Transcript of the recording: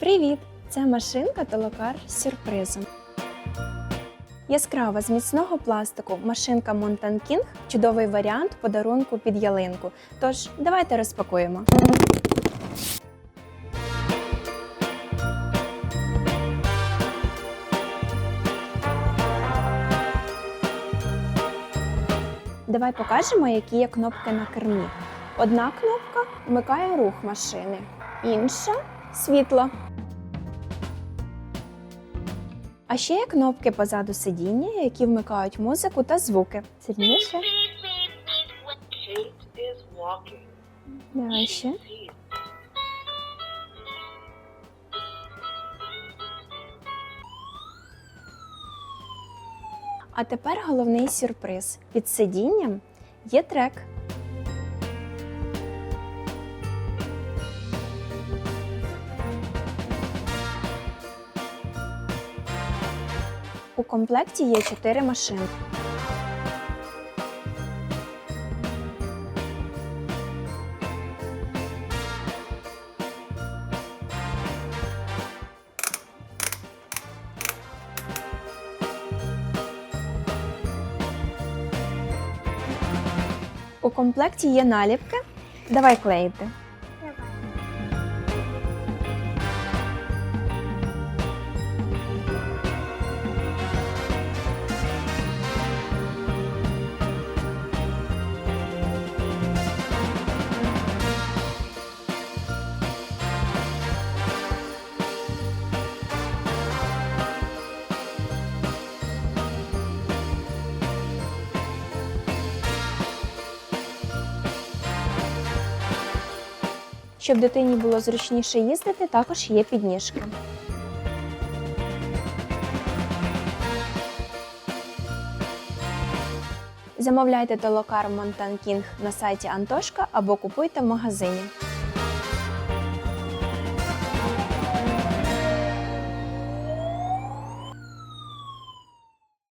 Привіт! Це машинка Толокар з сюрпризом. Яскрава з міцного пластику машинка Mountain King – чудовий варіант подарунку під ялинку. Тож давайте розпакуємо. Давай покажемо, які є кнопки на кермі. Одна кнопка вмикає рух машини, інша світло. А ще є кнопки позаду сидіння, які вмикають музику та звуки. Сильніше. Давай ще. А тепер головний сюрприз. Під сидінням є трек. У комплекті є 4 машини. У комплекті є наліпки. Давай клеїти. Щоб дитині було зручніше їздити, також є підніжки. Замовляйте толокар Mountain King на сайті Антошка або купуйте в магазині.